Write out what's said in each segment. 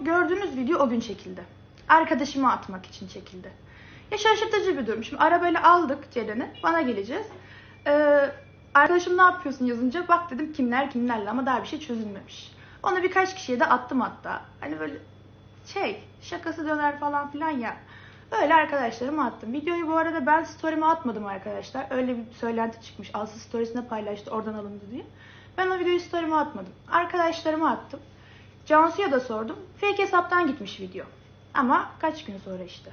gördüğünüz video o gün çekildi. Arkadaşıma atmak için çekildi. Ya şaşırtıcı bir durum. Şimdi arabayla aldık Ceren'i. Bana geleceğiz. Ee, arkadaşım ne yapıyorsun yazınca bak dedim kimler kimlerle ama daha bir şey çözülmemiş. Onu birkaç kişiye de attım hatta. Hani böyle şey şakası döner falan filan ya. Öyle arkadaşlarıma attım. Videoyu bu arada ben story'ime atmadım arkadaşlar. Öyle bir söylenti çıkmış. Aslı storiesine paylaştı oradan alındı diye. Ben o videoyu story'ime atmadım. Arkadaşlarıma attım. Cansu'ya da sordum. Fake hesaptan gitmiş video. Ama kaç gün sonra işte.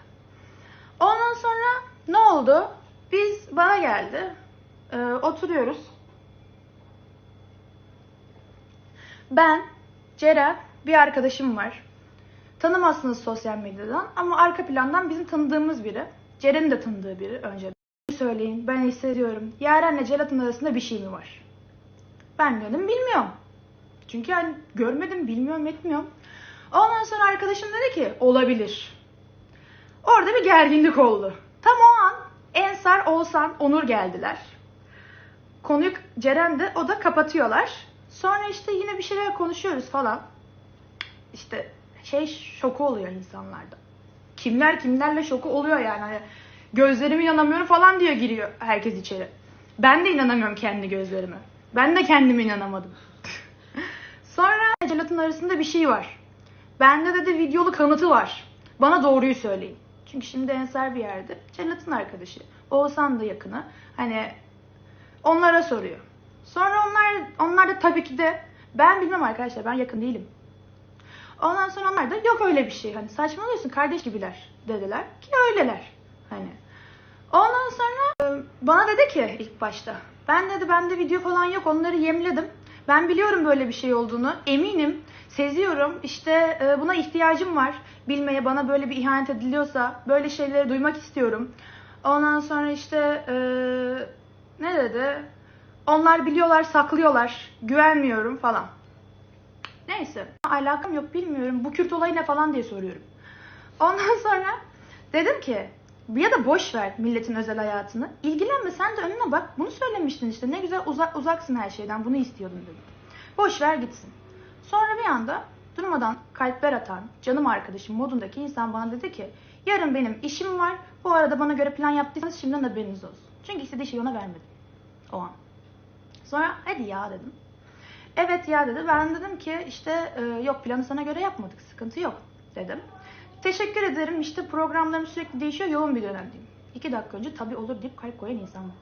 Ondan sonra ne oldu? Biz bana geldi. Ee, oturuyoruz. Ben, Ceren, bir arkadaşım var. Tanımazsınız sosyal medyadan ama arka plandan bizim tanıdığımız biri. Ceren'in de tanıdığı biri önce. Söyleyin ben hissediyorum. Yaren'le Cerat'ın arasında bir şey mi var? Ben dedim bilmiyorum. Çünkü yani görmedim, bilmiyorum, etmiyorum. Ondan sonra arkadaşım dedi ki olabilir. Orada bir gerginlik oldu. Tam o an Ensar, Oğuzhan, Onur geldiler. Konuyu Ceren de o da kapatıyorlar. Sonra işte yine bir şeyler konuşuyoruz falan. İşte şey şoku oluyor insanlarda. Kimler kimlerle şoku oluyor yani. Hani gözlerime inanamıyorum falan diyor giriyor herkes içeri. Ben de inanamıyorum kendi gözlerime. Ben de kendime inanamadım. Sonra Celat'ın arasında bir şey var. Bende dedi videolu kanıtı var. Bana doğruyu söyleyin. Çünkü şimdi Ensar bir yerde. Celat'ın arkadaşı. Oğuzhan da yakını. Hani onlara soruyor. Sonra onlar onlar da tabii ki de ben bilmem arkadaşlar ben yakın değilim. Ondan sonra onlar da yok öyle bir şey. Hani saçmalıyorsun kardeş gibiler dediler ki öyleler. Hani. Ondan sonra bana dedi ki ilk başta ben dedi bende video falan yok onları yemledim. Ben biliyorum böyle bir şey olduğunu. Eminim, seziyorum. İşte e, buna ihtiyacım var. Bilmeye bana böyle bir ihanet ediliyorsa böyle şeyleri duymak istiyorum. Ondan sonra işte e, ne dedi? Onlar biliyorlar, saklıyorlar. Güvenmiyorum falan. Neyse. Alakam yok bilmiyorum. Bu Kürt olayı ne falan diye soruyorum. Ondan sonra dedim ki ya da boş ver milletin özel hayatını. İlgilenme sen de önüne bak. Bunu söylemiştin işte. Ne güzel uzak, uzaksın her şeyden. Bunu istiyordum dedim. Boş ver gitsin. Sonra bir anda durmadan kalpler atan canım arkadaşım modundaki insan bana dedi ki yarın benim işim var. Bu arada bana göre plan yaptıysanız şimdiden haberiniz olsun. Çünkü istediği şeyi ona vermedim. O an. Sonra hadi ya dedim. Evet ya dedi. Ben dedim ki işte yok planı sana göre yapmadık. Sıkıntı yok dedim. Teşekkür ederim. İşte programlarım sürekli değişiyor. Yoğun bir dönemdeyim. İki dakika önce tabii olur deyip kalp koyan insan var.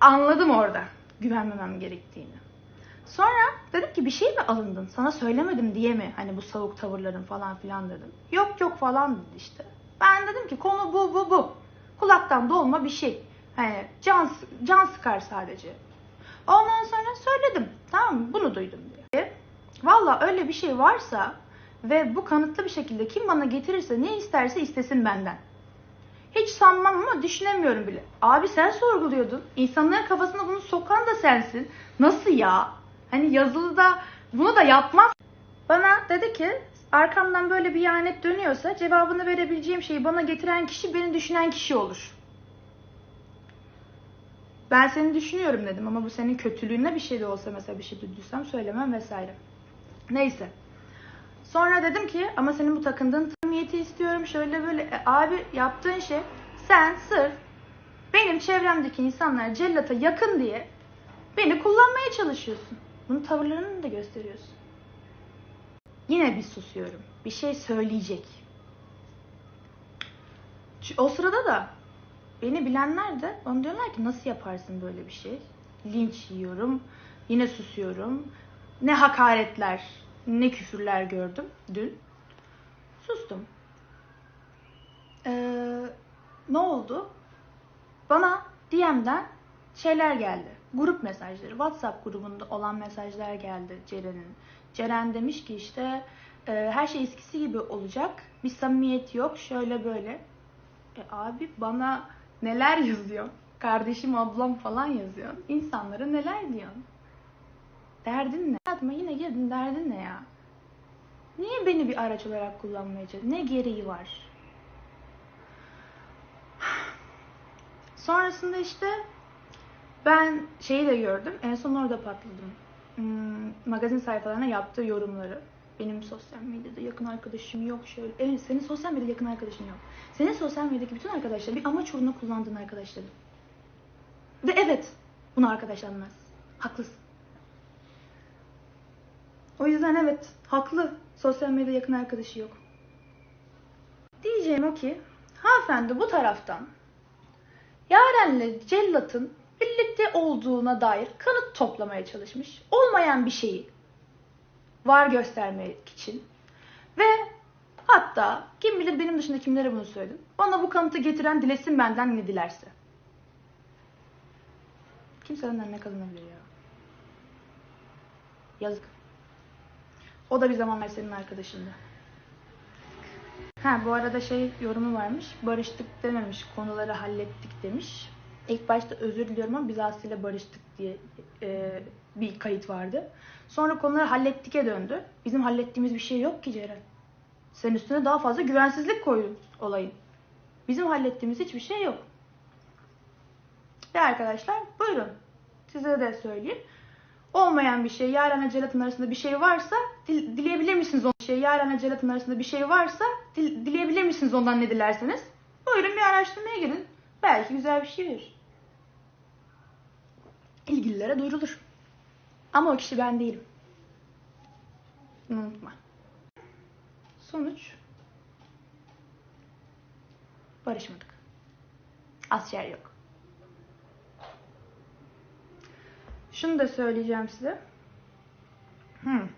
Anladım orada güvenmemem gerektiğini. Sonra dedim ki bir şey mi alındın? Sana söylemedim diye mi? Hani bu savuk tavırların falan filan dedim. Yok yok falan dedi işte. Ben dedim ki konu bu bu bu. Kulaktan dolma bir şey. Hani can, can sıkar sadece. Ondan sonra söyledim. Tamam mı? Bunu duydum diye. Valla öyle bir şey varsa ve bu kanıtlı bir şekilde kim bana getirirse ne isterse istesin benden. Hiç sanmam ama düşünemiyorum bile. Abi sen sorguluyordun. İnsanların kafasına bunu sokan da sensin. Nasıl ya? Hani yazılıda bunu da yapmaz. Bana dedi ki arkamdan böyle bir ihanet dönüyorsa cevabını verebileceğim şeyi bana getiren kişi beni düşünen kişi olur. Ben seni düşünüyorum dedim ama bu senin kötülüğüne bir şey de olsa mesela bir şey duyduysam söylemem vesaire. Neyse. Sonra dedim ki ama senin bu takındığın samimiyeti istiyorum şöyle böyle. E, abi yaptığın şey sen sırf benim çevremdeki insanlar cellata yakın diye beni kullanmaya çalışıyorsun. Bunun tavırlarını da gösteriyorsun. Yine bir susuyorum. Bir şey söyleyecek. O sırada da beni bilenler de bana diyorlar ki nasıl yaparsın böyle bir şey? Linç yiyorum. Yine susuyorum. Ne hakaretler, ne küfürler gördüm dün. Sustum. Ee, ne oldu? Bana DM'den şeyler geldi. Grup mesajları. WhatsApp grubunda olan mesajlar geldi Ceren'in. Ceren demiş ki işte e, her şey eskisi gibi olacak. Bir samimiyet yok. Şöyle böyle. E abi bana neler yazıyor? Kardeşim, ablam falan yazıyor. İnsanlara neler diyorsun? Derdin ne? Hayatıma yine girdin derdin ne ya? Niye beni bir araç olarak kullanmaya? Ne gereği var? Sonrasında işte ben şeyi de gördüm. En son orada patladım. Hmm, magazin sayfalarına yaptığı yorumları. Benim sosyal medyada yakın arkadaşım yok şöyle. Evet senin sosyal medyada yakın arkadaşın yok. Senin sosyal medyadaki bütün arkadaşlar bir amaç uğruna kullandığın arkadaşların. Ve evet buna arkadaş denmez. Haklısın. O yüzden evet haklı. Sosyal medyada yakın arkadaşı yok. Diyeceğim o ki hanımefendi bu taraftan Yaren'le Cellat'ın birlikte olduğuna dair kanıt toplamaya çalışmış. Olmayan bir şeyi var göstermek için. Ve hatta kim bilir benim dışında kimlere bunu söyledim. Bana bu kanıtı getiren dilesin benden ne dilerse. Kimsenin ne kazanabilir ya. Yazık. O da bir zamanlar senin arkadaşındı. Ha bu arada şey yorumu varmış. Barıştık dememiş. Konuları hallettik demiş. İlk başta özür diliyorum ama biz Aslı'yla barıştık diye e, bir kayıt vardı. Sonra konuları hallettik'e döndü. Bizim hallettiğimiz bir şey yok ki Ceren. Sen üstüne daha fazla güvensizlik koydun olayın. Bizim hallettiğimiz hiçbir şey yok. Ve arkadaşlar buyurun. Size de söyleyeyim. Olmayan bir şey, Yaren'le Celat'ın arasında bir şey varsa dil- dileyebilir misiniz ondan? Şey, Yaren'le Celat'ın arasında bir şey varsa dil- dileyebilir misiniz ondan ne dilerseniz? Buyurun bir araştırmaya girin. Belki güzel bir şey verir. İlgililere duyurulur. Ama o kişi ben değilim. Unutma. Sonuç barışmadık. Asyer yok. Şunu da söyleyeceğim size. Hmm.